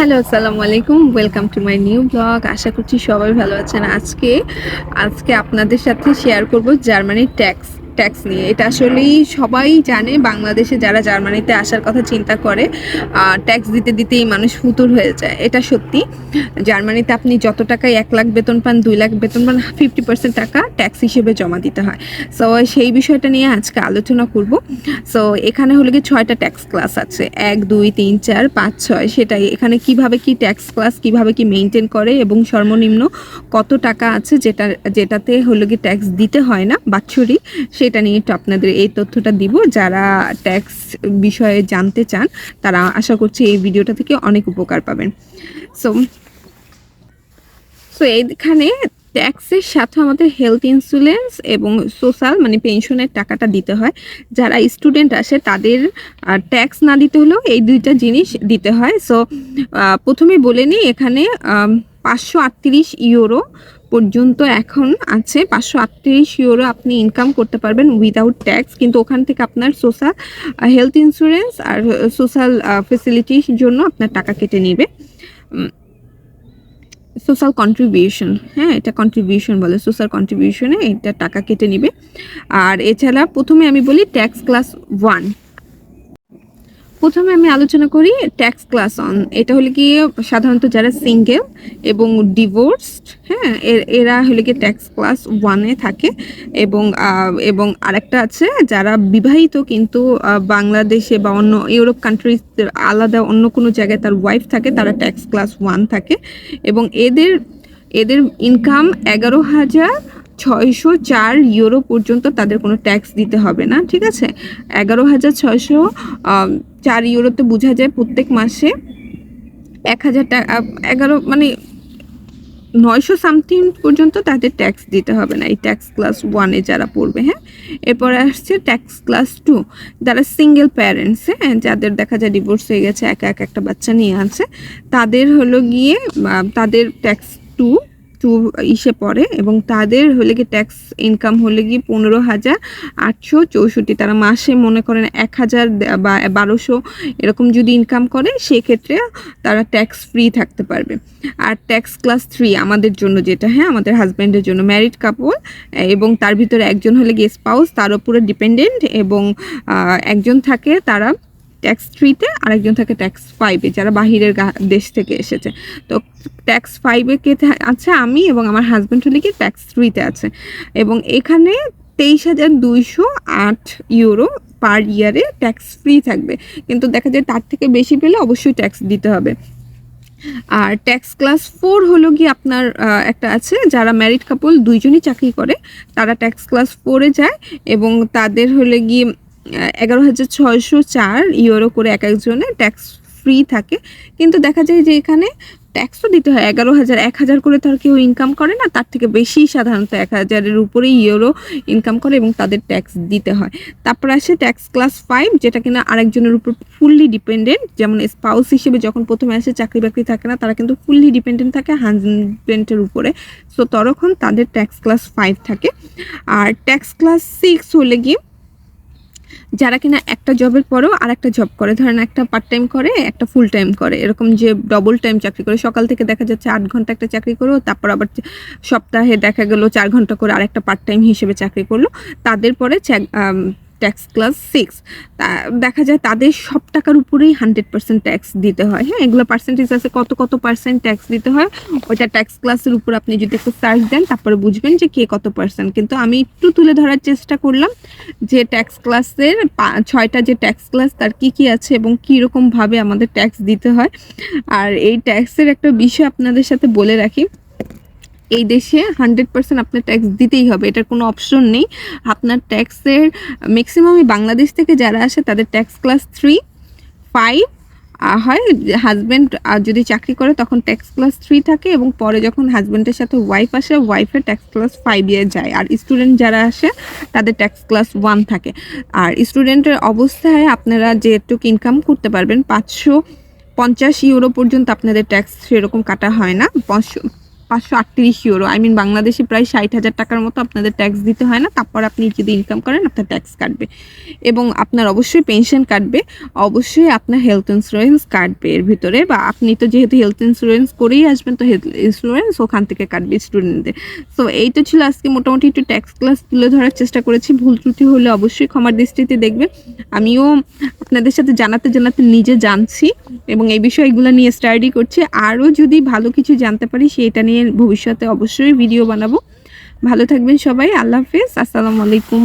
Hello, আসসালামু আলাইকুম। Welcome to my new blog আশা করছি সবাই ভালো আছেন। আজকে আজকে আপনাদের সাথে শেয়ার করব জার্মানির ট্যাক্স ট্যাক্স নিয়ে। এটা আসলেই সবাই জানে, বাংলাদেশে যারা জার্মানিতে আসার কথা চিন্তা করে ট্যাক্স দিতে দিতেই মানুষ ফুতুর হয়ে যায়। এটা সত্যি। জার্মানিতে আপনি যত টাকায় এক লাখ বেতন পান, দুই লাখ বেতন পান ফিফটি পার্সেন্ট টাকা ট্যাক্স হিসেবে জমা দিতে হয়। সো সেই বিষয়টা নিয়ে আজকে আলোচনা করব। সো এখানে হলো কি ছয়টা ট্যাক্স ক্লাস আছে। এক, দুই, তিন, চার, পাঁচ, ছয়, সেটাই। এখানে কীভাবে কি ট্যাক্স ক্লাস কীভাবে কি মেনটেন করে এবং সর্বনিম্ন কত টাকা আছে যেটা যেটাতে হলো কি ট্যাক্স দিতে হয় না, বাৎসরিক সেটা নিয়ে একটু আপনাদের এই তথ্যটা দিব। যারা ট্যাক্স বিষয়ে জানতে চান, তারা আশা করছি এই ভিডিওটা থেকে অনেক উপকার পাবেন। সো সো এইখানে ট্যাক্সের সাথে আমাদের হেলথ ইন্স্যুরেন্স এবং সোশ্যাল মানে পেনশনের টাকাটা দিতে হয়। যারা স্টুডেন্ট আসে, তাদের ট্যাক্স না দিতে হলেও এই দুইটা জিনিস দিতে হয়। সো প্রথমে বলে নিই, এখানে পাঁচশো আটত্রিশ ইউরো পর্যন্ত এখন আছে পাঁচশো আটত্রিশ ইউরো আপনি ইনকাম করতে পারবেন উইদাউট ট্যাক্স কিন্তু ওখান থেকে আপনার সোশ্যাল হেলথ ইন্স্যুরেন্স আর সোশ্যাল ফেসিলিটির জন্য আপনার টাকা কেটে নেবে। সোশ্যাল কন্ট্রিবিউশন হ্যাঁ এটা কন্ট্রিবিউশন বলে সোশ্যাল কন্ট্রিবিউশনে এটা টাকা কেটে নেবে। আর এছাড়া প্রথমে আমি বলি ট্যাক্স ক্লাস ওয়ান প্রথমে আমি আলোচনা করি ট্যাক্স ক্লাস অন এটা হলে কি সাধারণত যারা সিঙ্গেল এবং ডিভোর্সড হ্যাঁ এরা হলে কি ট্যাক্স ক্লাস ওয়ানে থাকে। এবং এবং আরেকটা আছে, যারা বিবাহিত কিন্তু বাংলাদেশে বা অন্য ইউরোপ কান্ট্রিজ আলাদা অন্য কোনো জায়গায় তার ওয়াইফ থাকে, তারা ট্যাক্স ক্লাস ওয়ান থাকে। এবং এদের এদের ইনকাম এগারো হাজার ছয়শো চার ইউরো পর্যন্ত তাদের কোনো ট্যাক্স দিতে হবে না, ঠিক আছে? এগারো হাজার ছয়শো চার ইউরোতে বোঝা যায় প্রত্যেক মাসে এক হাজার টাকা এগারো মানে নয়শো সামথিং পর্যন্ত তাদের ট্যাক্স দিতে হবে না। এই ট্যাক্স ক্লাস ওয়ানে যারা পড়বে হ্যাঁ? এরপরে আসছে ট্যাক্স ক্লাস টু যারা সিঙ্গেল প্যারেন্টস হ্যাঁ? যাদের দেখা যায় ডিভোর্স হয়ে গেছে, একা এক একটা বাচ্চা নিয়ে আছে, তাদের হলো গিয়ে তাদের ট্যাক্স টু টু ইসে পড়ে এবং তাদের হলে গিয়ে ট্যাক্স ইনকাম হলে গিয়ে পনেরো হাজার আটশো চৌষট্টি। তারা মাসে মনে করেন এক হাজার বা বারোশো এরকম যদি ইনকাম করে, সেক্ষেত্রে তারা ট্যাক্স ফ্রি থাকতে পারবে। আর ট্যাক্স ক্লাস থ্রি আমাদের জন্য যেটা হ্যাঁ আমাদের হাজব্যান্ডের জন্য ম্যারিড কাপল এবং তার ভিতরে একজন হলে গিয়ে স্পাউস তার উপরে ডিপেন্ডেন্ট এবং একজন থাকে তারা ট্যাক্স থ্রিতে আরেকজন থাকে ট্যাক্স ফাইভে যারা বাহিরের দেশ থেকে এসেছে। তো ট্যাক্স ফাইভে কে আছে আমি এবং আমার হাজব্যান্ড হলে কি ট্যাক্স থ্রিতে আছে। এবং এখানে তেইশ হাজার দুইশো আট ইউরো পার ইয়ারে ট্যাক্স ফ্রি থাকবে। কিন্তু দেখা যায় তার থেকে বেশি পেলে অবশ্যই ট্যাক্স দিতে হবে। আর ট্যাক্স ক্লাস ফোর হলো কি আপনার একটা আছে, যারা ম্যারিড কাপল দুইজনই চাকরি করে, তারা ট্যাক্স ক্লাস ফোরে যায় এবং তাদের হলে গিয়ে এগারো হাজার ছয়শো চার ইউরো করে এক একজনের ট্যাক্স ফ্রি থাকে। কিন্তু দেখা যায় যে এখানে ট্যাক্সও দিতে হয়। এগারো হাজার, এক হাজার করে তার কেউ ইনকাম করে না। তার থেকে বেশি সাধারণত এক হাজারের উপরেই ইউরো ইনকাম করে এবং তাদের ট্যাক্স দিতে হয়। তারপর আসে ট্যাক্স ক্লাস ফাইভ যেটা কিনা আরেকজনের উপর ফুললি ডিপেন্ডেন্ট যেমন স্পাউস হিসেবে যখন প্রথমে আসে, চাকরি বাকরি থাকে না, তারা কিন্তু ফুললি ডিপেন্ডেন্ট থাকে হাজবেন্ডের উপরে। সো তখন তাদের ট্যাক্স ক্লাস ফাইভ থাকে। আর ট্যাক্স ক্লাস সিক্স হলে গিয়ে যারা কিনা একটা জবের পরেও আর একটা জব করে, ধরেন একটা পার্ট টাইম করে, একটা ফুল টাইম করে, এরকম যে ডবল টাইম চাকরি করে, সকাল থেকে দেখা যাচ্ছে আট ঘণ্টা একটা চাকরি করো তারপর আবার সপ্তাহে দেখা গেলো চার ঘণ্টা করে আর একটা পার্ট টাইম হিসেবে চাকরি করল, তাদের পরে ট্যাক্স ক্লাস সিক্স দেখা যায় তাদের সব টাকার উপরেই হান্ড্রেড পার্সেন্ট ট্যাক্স দিতে হয়। হ্যাঁ এগুলো পার্সেন্টেজ আছে, কত কত পার্সেন্ট ট্যাক্স দিতে হয়। ওইটা ট্যাক্স ক্লাসের উপর আপনি যদি একটু সার্চ দেন, তারপরে বুঝবেন যে কে কত পার্সেন্ট কিন্তু আমি একটু তুলে ধরার চেষ্টা করলাম যে ট্যাক্স ক্লাসের ছয়টা যে ট্যাক্স ক্লাস তার কি কি আছে এবং কীরকমভাবে আমাদের ট্যাক্স দিতে হয়। আর এই ট্যাক্সের একটা বিষয় আপনাদের সাথে বলে রাখি এই দেশে হান্ড্রেড পার্সেন্ট আপনার ট্যাক্স দিতেই হবে, এটার কোনো অপশন নেই। আপনার ট্যাক্সের ম্যাক্সিমামই বাংলাদেশ থেকে যারা আসে, তাদের ট্যাক্স ক্লাস থ্রি ফাইভ হয় হাজব্যান্ড যদি চাকরি করে তখন ট্যাক্স ক্লাস থ্রি থাকে এবং পরে যখন হাজব্যান্ডের সাথে ওয়াইফ আসে ওয়াইফের ট্যাক্স ক্লাস ফাইভ ইয়ে যায়। আর স্টুডেন্ট যারা আসে, তাদের ট্যাক্স ক্লাস ওয়ান থাকে। আর স্টুডেন্টের অবস্থায় আপনারা যেটুকু ইনকাম করতে পারবেন, পাঁচশো পঞ্চাশ ইউরো পর্যন্ত আপনাদের ট্যাক্স সেরকম কাটা হয় না। পাঁচশো আটত্রিশ ইউরো আই মিন বাংলাদেশে প্রায় ষাট হাজার টাকার মতো আপনাদের ট্যাক্স দিতে হয় না। তারপর আপনি যদি ইনকাম করেন, আপনার ট্যাক্স কাটবে। এবং আপনার অবশ্যই পেনশন কাটবে। অবশ্যই আপনার হেলথ ইন্স্যুরেন্স কাটবে এর ভিতরে। বা আপনি তো যেহেতু হেলথ ইন্স্যুরেন্স করেই আসবেন, তো হেলথ ইন্স্যুরেন্স ওখান থেকে কাটবে স্টুডেন্টদের সো এই তো ছিল আজকে মোটামুটি একটু ট্যাক্স ক্লাস তুলে ধরার চেষ্টা করেছি। ভুল ত্রুটি হলে অবশ্যই ক্ষমার দৃষ্টিতে দেখবেন। আমিও আপনাদের সাথে জানাতে জানাতে নিজে জানছি। এবং এই বিষয়গুলো নিয়ে স্টাডি করছে। আরও যদি ভালো কিছু জানতে পারি, সেটা নিয়ে ভবিষ্যতে অবশ্যই ভিডিও বানাবো। ভালো থাকবেন সবাই, আল্লাহ হাফেজ, আসসালামু আলাইকুম।